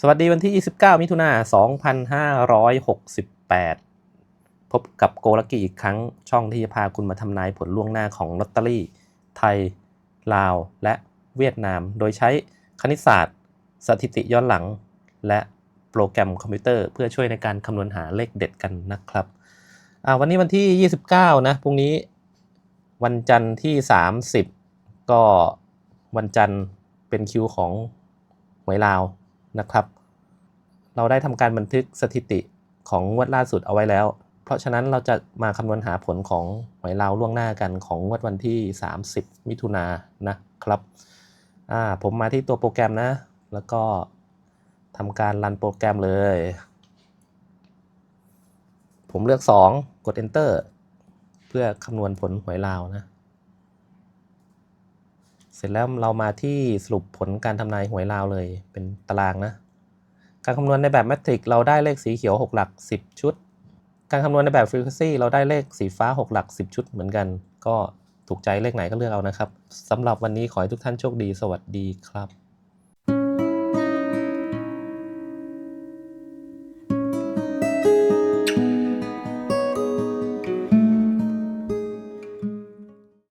สวัสดีวันที่ 29 มิถุนายน2568 พบกับโกลกิอีกครั้งช่องที่จะพาคุณมาทำนายผลล่วงหน้าของลอตเตอรี่ ไทย ลาว และเวียดนาม โดยใช้คณิตศาสตร์ สถิติย้อนหลัง และโปรแกรมคอมพิวเตอร์ เพื่อช่วยในการคำนวณหาเลขเด็ดกันนะครับ วันนี้วันที่ 29 นะ พรุ่งนี้วันจันทร์ที่ 30 ก็วันจันทร์เป็นคิวของหวยลาว นะครับ เราได้ทำการบันทึกสถิติของงวดล่าสุดเอาไว้แล้ว เพราะฉะนั้นเราจะมาคำนวณหาผลของหวยลาวล่วงหน้ากันของงวดวันที่ 30 มิถุนายนนะครับอ่าผมมาที่ตัวโปรแกรมนะ แล้วก็ทำการรันโปรแกรมเลย ผมเลือก 2 กด enter เพื่อคำนวณผลหวยลาวนะ เสร็จแล้วเรามาที่สรุปผลการทำนายหวยลาวเลยเป็นตารางนะ การคำนวณในแบบแมทริกเราได้เลขสีเขียว 6 หลัก 10 ชุด การคำนวณในแบบฟรี q u e n c y เราได้เลขสีฟ้า 6 หลัก 10 ชุดเหมือนกัน ก็ถูกใจเลขไหนก็เลือกเอานะครับสำหรับวันนี้ขอให้ทุกท่านโชคดี สวัสดีครับ